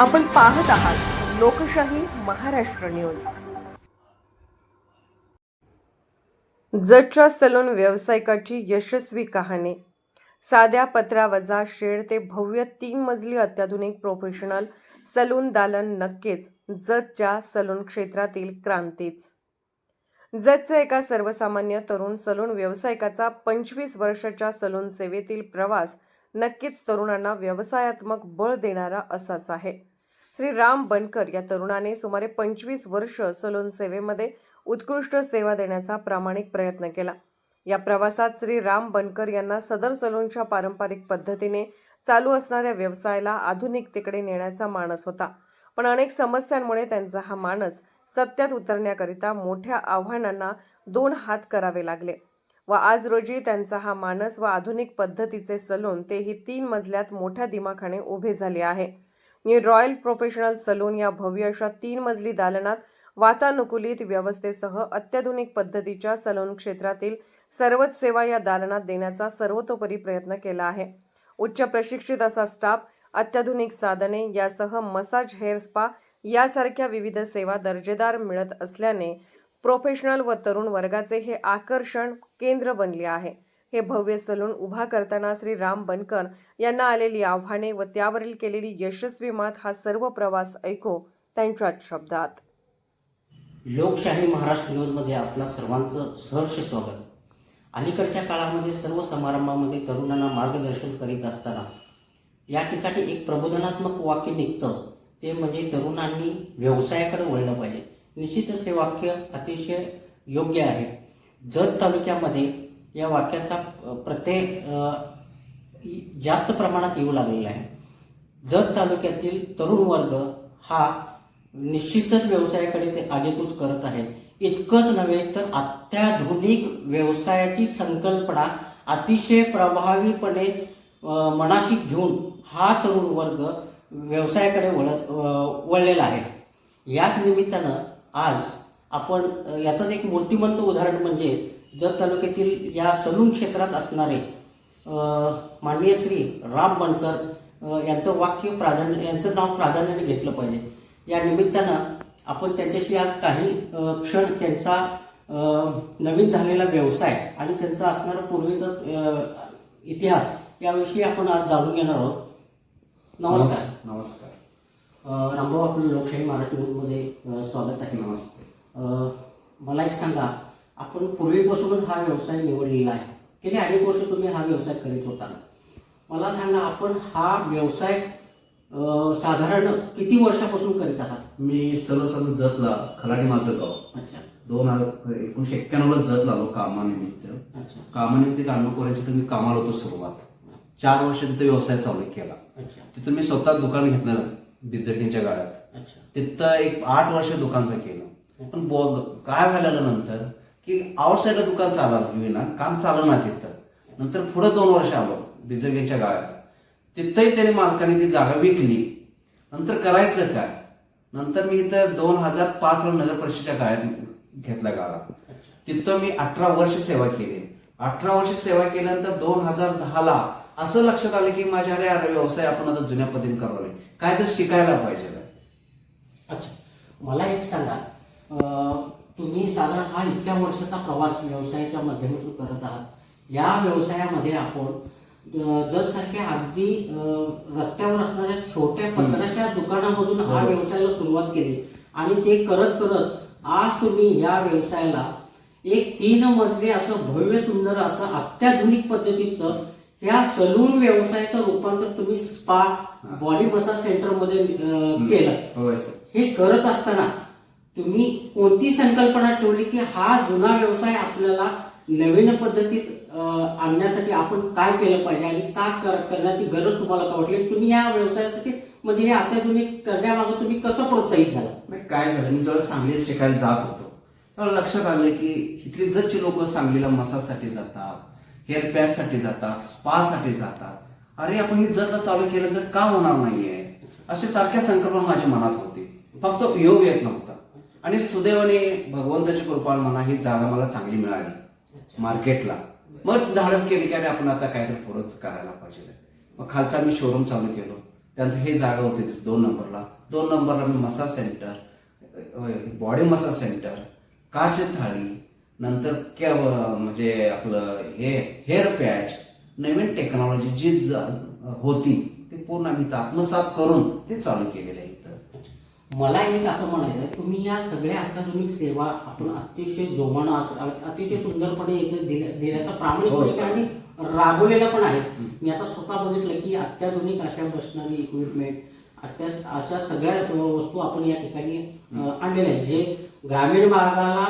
आपण पाहत आहात लोकशाही महाराष्ट्र न्यूज. जजच्या सलून व्यावसायिकाची यशस्वी कहाणी. साध्या पत्रावजा शेड ते भव्य तीन मजली अत्याधुनिक प्रोफेशनल सलून दालन नक्कीच जजच्या सलून क्षेत्रातील क्रांतीच. जजचा एका सर्वसामान्य तरुण सलून व्यावसायिकाचा पंचवीस वर्षाच्या सलून सेवेतील प्रवास नक्कीच तरुणांना व्यवसायात्मक बळ देणारा असाच आहे. श्री राम बनकर या तरुणाने सुमारे पंचवीस वर्ष सलून सेवेमध्ये उत्कृष्ट सेवा देण्याचा प्रामाणिक प्रयत्न केला. या प्रवासात श्री राम बनकर यांना सदर सलूनच्या पारंपरिक पद्धतीने चालू असणाऱ्या व्यवसायाला आधुनिकतेकडे नेण्याचा मानस होता. पण अनेक समस्यांमुळे त्यांचा हा मानस सत्यात उतरण्याकरिता मोठ्या आव्हानांना दोन हात करावे लागले व आज रोजी त्यांचा हा मानस व आधुनिक पद्धतीचे सलून तेही तीन मजल्यात मोठ्या दिमाखाने उभे झाले आहे. न्यू रॉयल प्रोफेशनल सलून या भव्य अशा तीन मजली दालनात वातानुकूलित व्यवस्थेसह अत्याधुनिक पद्धतीच्या सलून क्षेत्रातील सर्वच सेवा या दालनात देण्याचा सर्वतोपरी प्रयत्न केला आहे. उच्च प्रशिक्षित असा स्टाफ अत्याधुनिक साधने यासह मसाज हेअर स्पा यासारख्या विविध सेवा दर्जेदार मिळत असल्याने प्रोफेशनल व तरुण वर्गाचे हे आकर्षण केंद्र बनले आहे. हे भव्य सलून उभा करताना श्री राम बनकर यांना आलेली आव्हाने व त्यावरील केलेली यशस्वी मात हा सर्व प्रवास ऐकू त्यांच्याच शब्दात. लोकशाही महाराष्ट्र न्यूजमध्ये आपल्या सर्वांचं सहर्ष स्वागत. अलीकडच्या काळामध्ये सर्व समारंभामध्ये तरुणांना मार्गदर्शन करीत असताना या ठिकाणी एक प्रबोधनात्मक वाक्य निघतं. ते म्हणजे तरुणांनी व्यवसायाकडे वळलं पाहिजे. निश्चितच हे वाक्य अतिशय योग्य आहे. जत तालुक्यामध्ये या वाक्याचा प्रत्यय जास्त प्रमाणात येऊ लागलेला आहे. जत तालुक्यातील तरुण वर्ग हा निश्चितच व्यवसायाकडे ते आगेकूच करत आहे. इतकंच नव्हे तर अत्याधुनिक व्यवसायाची संकल्पना अतिशय प्रभावीपणे मनाशी घेऊन हा तरुण वर्ग व्यवसायाकडे वळत वळलेला आहे. याच निमित्तानं आज आपण याचंच एक मूर्तिमंत उदाहरण म्हणजे जत तालुक्यातील या सलून क्षेत्रात असणारे माननीय श्री राम बनकर यांचं वाक्य प्राधान्य यांचं नाव प्राधान्याने घेतलं पाहिजे. या निमित्तानं आपण त्यांच्याशी आज काही क्षण त्यांचा नवीन झालेला व्यवसाय आणि त्यांचा असणारा पूर्वीचा इतिहास याविषयी आपण आज जाणून घेणार आहोत. नमस्कार. नमस्कार. रामभाऊ आपलं लोकशाही महाराष्ट्र न्यूजमध्ये अ, स्वागत आहे. नमस्ते. मला एक सांगा आपण पूर्वीपासूनच हा व्यवसाय निवडलेला आहे. गेली अनेक वर्ष तुम्ही हा व्यवसाय करीत होता मला सांगा आपण हा व्यवसाय साधारण किती वर्षापासून करीत आहात? मी सर्वसाधारण जतला खलाडी माझं गाव. अच्छा. दोन हजार एकोणीशे एक्क्याण्णवला जत आलो कामानिमित्त. अच्छा. कामानिमित्त कांडोकोऱ्याच्या तिथं मी कामाला होतो सुरुवात. चार वर्ष तिथं व्यवसाय चालू केला. अच्छा. तिथून मी स्वतः दुकान घेतलं बिजटींच्या गाड्यात. अच्छा. तिथं एक आठ वर्ष दुकानचं केलं. पण बो- काय व्हायला नंतर? की आउटसाईडला दुकान चाललं विना काम ना तिथं. नंतर पुढं दोन वर्ष आलो बिजगेच्या गाळ्यात तिथंही त्याने मालकाने ती जागा विकली. नंतर करायचं काय? नंतर मी इथं दोन हजार पाच ला नगर परिषदेच्या गाळ्यात घेतला गाळा तिथं मी अठरा वर्ष सेवा केली. अठरा वर्ष सेवा केल्यानंतर दोन हजार दहाला असं लक्षात आलं की माझ्या अरे अरे व्यवसाय आपण आता जुन्या पद्धतीने करावे काय तर शिकायला पाहिजे. अच्छा. मला एक सांगा. अं, तुम्ही साधारण हा इतक्या वर्षाचा प्रवास व्यवसायाच्या माध्यमातून करत आहात. या व्यवसायामध्ये आपण अं, जगसारख्या अगदी रस्त्यावर असणाऱ्या छोट्या पत्राच्या दुकानामधून हा. व्यवसायाला सुरुवात केली. आणि ते करत करत आज तुम्ही या व्यवसायाला एक तीन मजली असं भव्य सुंदर असं अत्याधुनिक पद्धतीचं ह्या सलून व्यवसायाचं रूपांतर तुम्ही स्पा बॉडी मसाज सेंटरमध्ये केलं. हे करत असताना तुम्ही कोणती संकल्पना ठेवली की हा जुना व्यवसाय आपल्याला नवीन पद्धतीत आणण्यासाठी आपण काय केलं पाहिजे आणि का कर- करण्याची गरज तुम्हाला का वाटली? तुम्ही या व्यवसायासाठी म्हणजे हे अत्याधुनिक करण्यामागे तुम्ही कसं प्रोत्साहित झाला नाही म्हणजे काय झालं? मी जेव्हा सांगलीत शिकायला जात होतो तेव्हा लक्षात आलं की इथली जरची लोक सांगलीला मसाजसाठी जातात हेअर पॅचसाठी जातात स्पासाठी जातात. अरे आपण ही जर चालू केलं तर का होणार नाहीये? अशा सारख्या संकल्पना माझ्या मनात होती. फक्त योग येत नव्हता. आणि सुदैवाने भगवंताची कृपा म्हणा ही जागा मला चांगली मिळाली. मार्केटला. मग धाडस केली की अरे आपण आता काहीतरी पुढंच करायला पाहिजे. मग खालचा मी शोरूम चालू केलो. त्यानंतर हे जागा होती दोन नंबरला दोन नंबरला मी massage centre body massage centre काश थाळी नंतर क्या म्हणजे आपलं हे हेअर पॅच नवीन टेक्नॉलॉजी जी होती ते पूर्ण आम्ही आत्मसात करून ते चालू केलेलं आहे. मला एक असं म्हणायचं आहे तुम्ही या सगळ्या अत्याधुनिक सेवा आपण अतिशय जोमानं अत- अतिशय सुंदरपणे इथे दिल्या- देण्याचा प्रामाणिकपणे हो. आणि राबवलेल्या पण आहेत मी आता स्वतः बघितलं की अत्याधुनिक अशा मशिनरी इक्विपमेंट अशा अशा सगळ्या वस्तू आपण या ठिकाणी आणलेल्या आहेत जे ग्रामीण भागाला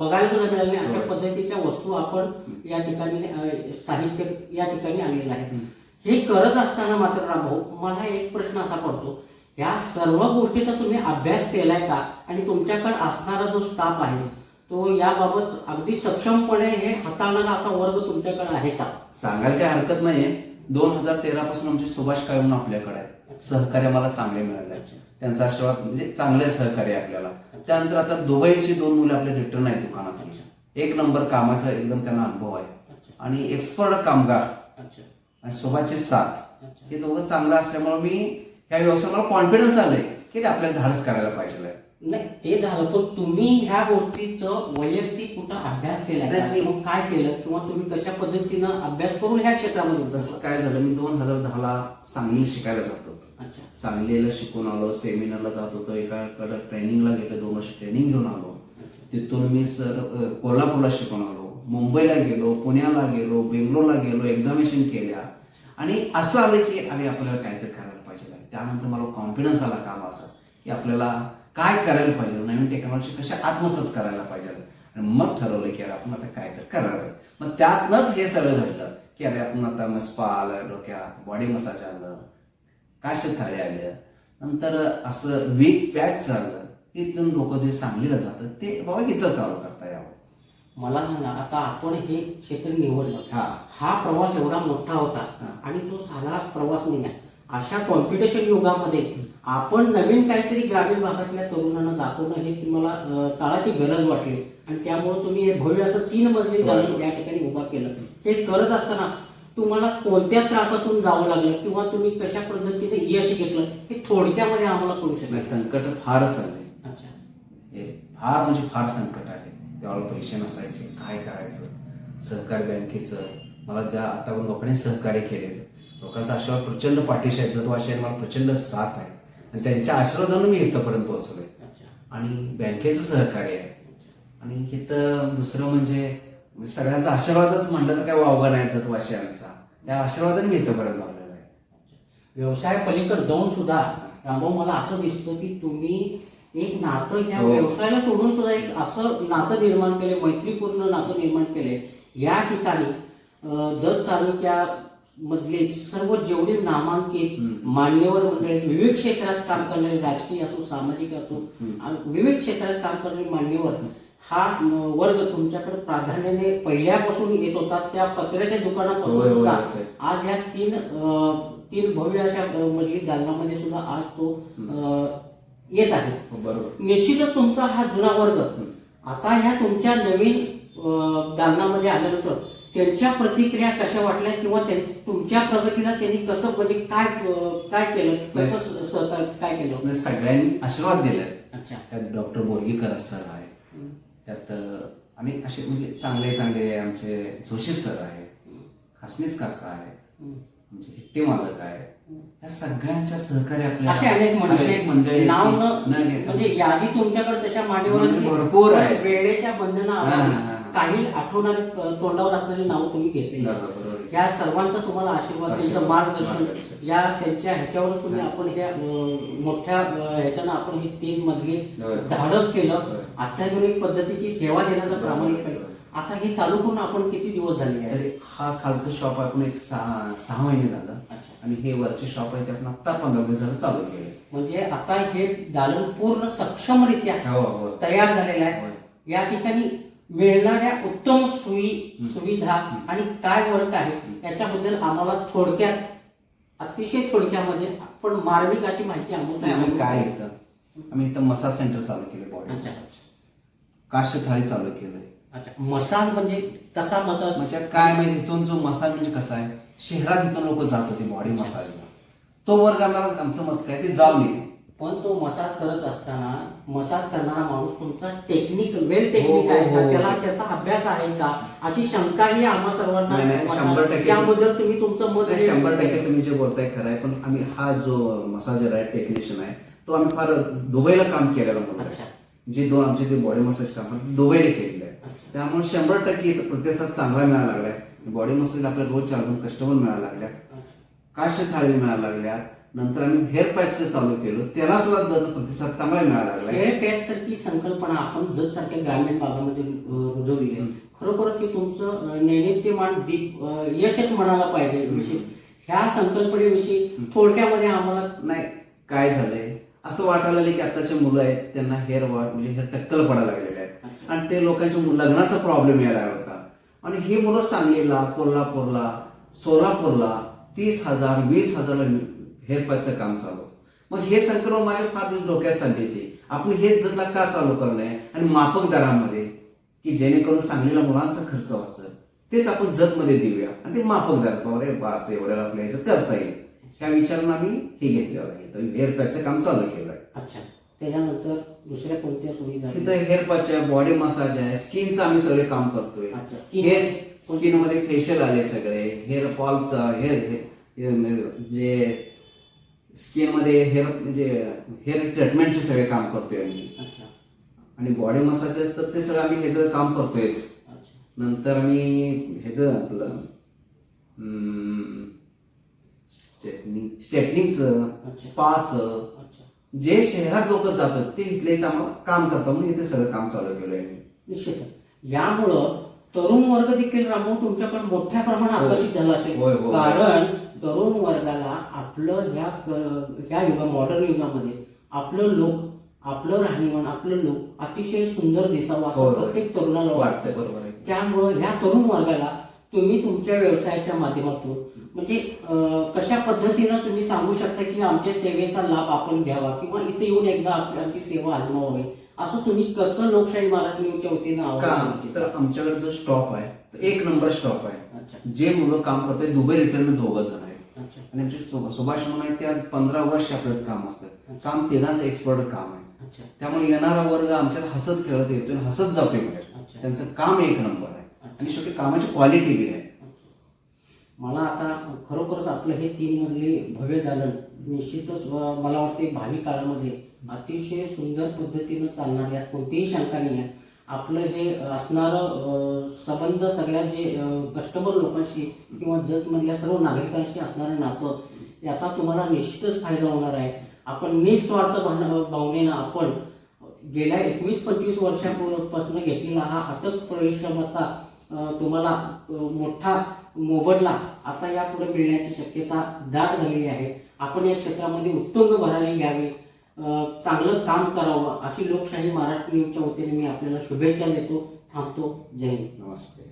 बघायला सुद्धा मिळाले अशा हो. पद्धतीच्या वस्तू आपण या ठिकाणी साहित्य या ठिकाणी आणलेलं आहे. हे करत असताना मात्र रामभाऊ मला एक प्रश्न असा पडतो या सर्व गोष्टीचा तुम्ही अभ्यास केलाय का? आणि तुमच्याकडे असणारा जो स्टाफ आहे तो याबाबत अगदी सक्षमपणे हे हाताळणारा असा वर्ग तुमच्याकडे आहे का? सांगायला काही हरकत नाहीये. दोन हजार तेरा पासून आमचे सुभाष काळे म्हणून आपल्याकडे आहेत. सहकार्य मला चांगले मिळाले त्यांचा आशीर्वाद म्हणजे चांगले सहकार्य आहे आपल्याला. त्यानंतर आता दुबईची दोन मुलं आपले रिटर्न आहेत दुकानात एक नंबर कामाचा एकदम त्यांना अनुभव आहे. आणि एक्सपर्ट कामगार. आणि सुभाषची साथ हे दोघं चांगलं असल्यामुळे मी ह्या व्यवसायात मला कॉन्फिडन्स आलंय की आपल्याला धाडस करायला पाहिजे. नाही ते झालं पण तुम्ही ह्या गोष्टीचं वैयक्तिक कुठं अभ्यास केलाय का? नाही. किंवा काय केलं? किंवा तुम्ही कशा पद्धतीनं अभ्यास करून ह्या क्षेत्रामध्ये तसं? काय झालं मी दोन हजार दहाला सांगली शिकायला जात होतो. अच्छा. सांगलीला शिकून आलो सेमिनारला जात होतो एकाकडे ट्रेनिंगला गेलो दोन वर्ष ट्रेनिंग घेऊन आलो. तिथून मी सर कोल्हापूरला शिकून आलो. मुंबईला गेलो पुण्याला गेलो बेंगलोरला गेलो एक्झामिनेशन केल्या. आणि असं आलं की अरे आपल्याला काहीतरी करायला पाहिजे त्यानंतर मला कॉन्फिडन्स आला कामाचा की आपल्याला काय करायला पाहिजे? नवीन टेक्नॉलॉजी कशा आत्मसात करायला पाहिजे? आणि मग ठरवलं की अरे आपण आता काय तर करायला मग त्यातनंच हे सगळं घडलं की अरे आपण आता मग स्पा आलं डोक्यात बॉडी मसाज आलं काश थाळी आल्या नंतर असं वीक पॅच चाललं. इथून लोक जे सांगलीला जातात ते बाबा इथं चालू करता मला सांगा आता आपण हे क्षेत्र निवडलं. हा. हा प्रवास एवढा मोठा होता. आणि तो साधा प्रवास नाही अशा कॉम्पिटिशन युगामध्ये आपण नवीन काहीतरी ग्रामीण भागातल्या तरुणांना दाखवणं हे तुम्हाला काळाची गरज वाटली. आणि त्यामुळे तुम्ही हे भव्य असं तीन मजली. घालून या ठिकाणी उभा केलं. हे करत असताना तुम्हाला कोणत्या त्रासातून जावं लागलं किंवा तुम्ही कशा पद्धतीने यश घेतलं हे थोडक्यामध्ये आम्हाला नाही, शकेल. संकट फारच आले अच्छा. हे फार म्हणजे फार संकट आहे. त्यावेळेला पैसे नसायचे. काय करायचं? सहकारी बँकेचं. मला ज्या आता लोकांनी सहकार्य केले लोकांचा आशीर्वाद प्रचंड पाठीशी आहे. जतवाशी आहे मला प्रचंड साथ आहे. आणि त्यांच्या आशीर्वादानं मी इथंपर्यंत पोहोचलोय. अच्छा. आणि बँकेचं सहकार्य आहे. आणि इथं दुसरं म्हणजे म्हणजे सगळ्यांचा आशीर्वादच म्हटलं तर काय वावगा नाही जतवाशियांचा त्या आशीर्वादाने मी इथंपर्यंत आलेलो आहे. व्यवसाय पलीकडे जाऊन सुद्धा रामभाऊ मला असं दिसतं की तुम्ही एक नातं ह्या हो. व्यवसायाला सोडून सुद्धा एक असं नातं निर्माण केले मैत्रीपूर्ण नातं निर्माण केले या ठिकाणी जत तालुक्या मधले सर्व जेवढे नामांकित. मान्यवर मंडळी विविध क्षेत्रात काम करणारे राजकीय असो सामाजिक असो विविध क्षेत्रात काम करणारे मान्यवर हा वर्ग तुमच्याकडे प्राधान्याने पहिल्यापासून येत होता त्या पत्र्याच्या दुकानापासून सुद्धा. आज ह्या तीन तीन भव्य अशा अं, मजली दालनामध्ये सुद्धा आज तो येत आहे. बरोबर. निश्चितच तुमचा हा जुना वर्ग. आता ह्या तुमच्या नवीन दालनामध्ये आल्यानंतर त्यांच्या प्रतिक्रिया कशा वाटल्या किंवा तुमच्या प्रगतीला त्यांनी कसं म्हणजे काय काय केलं कसं सहकार्य काय केलं? सगळ्यांनी आशीर्वाद दिले अच्छा. त्यात डॉक्टर बोरगीकर सर आहे. त्यात आणि असे म्हणजे चांगले चांगले आमचे जोशी सर आहे खासनीस काका आहे म्हणजे हिट्टे मालक आहे या सगळ्यांच्या सहकार्य आपल्या असे अनेक मंडळी असे मंडळी नाव न न घेता. म्हणजे यादी तुमच्याकडे तशा मांडीवर म्हणजे भरपूर आहे. वेळेच्या बंधना हा, हा, हा. काही आठवणारी तोंडावर असणारी नावं तुम्ही घेतली बरोबर, बरोबर. या सर्वांचा तुम्हाला आशीर्वाद त्यांचं मार्गदर्शन मार्गदर्शन. या त्यांच्या ह्याच्यावरच तुम्ही. आपण ह्या अं, मोठ्या अं, ह्याच्यानं आपण हे तीन मजली. धाडस केलं. अत्याधुनिक पद्धतीची सेवा देण्याचा बरोबर. आता हे चालू करून आपण किती दिवस झालेले आहे तरी हा खालचं शॉप आपण एक सहा सहा महिने झालं. अच्छा. आणि हे वरचे शॉप आहे ते आपण आता पंधरा दिवस झालं चालू केले म्हणजे आता हे दालन पूर्ण सक्षमरित्या हो हो. तयार झालेलं आहे. होय. या ठिकाणी मिळणाऱ्या उत्तम सोयी सुविधा आणि काय वर्क आहे याच्याबद्दल आम्हाला थोडक्यात अतिशय थोडक्यामध्ये पण मार्मिक अशी माहिती नाही आम्ही काय इथं? आम्ही इथं मसाज सेंटर चालू केले बॉडी अच्छा. मसाज काश्य थाळी चालू केलंय. अच्छा मसाज म्हणजे कसा मसाज? म्हणजे काय माहिती इथून जो मसाज म्हणजे कसा आहे? शहरात इथून लोक जात होते बॉडी मसाजला तो वर्ग आम्हाला आमचं मत काय ते जॉब नाही पण तो मसाज करत असताना मसाज करणारा माणूस तुमचा टेक्निक वेल हो, टेक्निक आहे हो, का? हो. त्याला त्याचा अभ्यास आहे का? अशी शंकाही आम्हा सर्वांना नाही, नाही, शंभर. टक्के. त्याबद्दल तुम्ही तुमचं मत ते शंभर टक्के तुम्ही जे बोलताय खरं आहे पण आम्ही हा जो मसाजर आहे टेक्निशियन आहे तो आम्ही फार दुबईला काम केलेला मुलगा अच्छा. आहे जे दोन आमचे ते बॉडी मसाज काम आहे, दुबईला केलेलं आहे. त्यामुळे शंभर टक्के प्रतिसाद चांगला मिळायला लागलाय. बॉडी मसाज आपल्याला रोज चार दोन कस्टमर मिळायला लागल्या. काश थाळी मिळायला लागल्या. नंतर आम्ही हेअर पॅचचं चालू केलं त्याला सुद्धा जर प्रतिसाद चांगला मिळायला लागलाय हेअर पॅच सारखी संकल्पना आपण जत सारख्या ग्रामीण भागामध्ये रुजवली आहे. खरोखरच की तुमचं नैनित्यमान दीप यशच म्हणायला पाहिजे. ह्या संकल्पनेविषयी थोडक्यामध्ये आम्हाला नाही काय झालंय? असं वाटायला लागलं की आताचे मुलं आहेत त्यांना हेअर वॉश म्हणजे हेअर टक्कल पडायला लागलेले आहेत. आणि ते लोकांच्या लग्नाचा प्रॉब्लेम यायला होता आणि ही मुलं सांगलीला कोल्हापूरला सोलापूरला तीस हजार वीस हजार हेअर पॅचचं काम चालू. मग हे संक्रमण माझ्या फार डोक्यात चालली होती. आपण हेच जतला का चालू करणे? आणि माफक दरामध्ये की जेणेकरून सांगलीला मुलांचा खर्च व्हायचं तेच आपण जतमध्ये देऊया. आणि ते माफक दरात बाबा रे बास एवढ्याला आपल्या याच्यात करता येईल. ह्या विचारानं आम्ही हे घेतलेलं आहे. तर हेअर पॅचचं काम चालू केलं आहे अच्छा. त्याच्यानंतर दुसऱ्या कोणत्या सुविधा? तिथं हेअर पॅच आहे बॉडी मसाज आहे स्किनचं आम्ही सगळे काम करतोय. अच्छा स्किन हेअर स्किनमध्ये फेशियल आले सगळे हेअर फॉलचं हेअर म्हणजे स्किनमध्ये हेअर म्हणजे हेअर ट्रीटमेंटचे सगळे काम करतोय आम्ही. अच्छा. आणि बॉडी मसाज असतात ते सगळं आम्ही ह्याचं काम करतोयच. अच्छा. नंतर आम्ही ह्याचं आपलं स्टेटनिंग स्टेटनिंगचं. स्पाचं जे शहरात लोक जातात ते इथले इथं आम्हाला काम करतात म्हणून इथे सगळं काम चालू केलंय आम्ही निश्चित यामुळं तरुण वर्ग देखील रामभाऊ तुमच्याकडे मोठ्या प्रमाणात हो. आकर्षित झाला असेल. कारण तरुण वर्गाला आपलं ह्या ह्या युगा मॉडर्न युगामध्ये आपलं लोक आपलं राहणीमान आपलं लोक अतिशय सुंदर दिसावं असं. प्रत्येक तरुणाला वाटतं बरोबर आहे त्यामुळं ह्या तरुण वर्गाला तुम्ही तुमच्या व्यवसायाच्या माध्यमातून म्हणजे कशा पद्धतीनं तुम्ही सांगू शकता की आमच्या सेवेचा लाभ आपण घ्यावा किंवा इथे येऊन एकदा आपली आमची सेवा आजमावावी? असं तुम्ही कसं लोकशाही महाराज न्यूजच्या वतीनं तर आमच्याकडे जो स्टॉप आहे तो एक नंबर स्टॉप आहे. जे मुलं काम करतात दुबई रिटर्न दोघं जण अच्छा. आणि आमचे सुभाष म्हणून आहेत ते आज पंधरा वर्ष आपल्यात काम असतात. काम तिघांचं एक्सपर्ट काम आहे. त्यामुळे येणारा वर्ग आमच्यात हसत खेळत आणि हसत जातोय त्यांचं काम एक नंबर. आहे आणि शेवटी कामाची क्वालिटी बी आहे. मला आता खरोखरच आपलं हे तीन मजली भव्य दालन निश्चितच मला वाटते भावी काळामध्ये अतिशय सुंदर पद्धतीनं चालणार यात कोणतीही शंका नाही आहे आपलं हे असणारं संबंध सगळ्या जे कस्टमर लोकांशी किंवा जत म्हणल्या सर्व नागरिकांशी असणारं नातं याचा तुम्हाला निश्चितच फायदा होणार आहे. आपण निस्वार्थ भावना- भावनेनं आपण गेल्या एकवीस पंचवीस वर्षापूर्वीपासून घेतलेला हा अथक परिश्रमाचा तुम्हाला मोठा मोबदला आता यापुढे मिळण्याची शक्यता दाट झालेली आहे. आपण या क्षेत्रामध्ये उत्तुंग भरारी घ्यावी. चांगलं काम करावं अशी लोकशाही महाराष्ट्र न्यूजच्या वतीने मी आपल्याला शुभेच्छा देतो. थांबतो. जय हिंद. नमस्ते.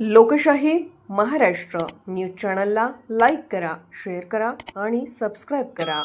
लोकशाही महाराष्ट्र न्यूज चॅनलला लाईक करा शेअर करा आणि सबस्क्राईब करा.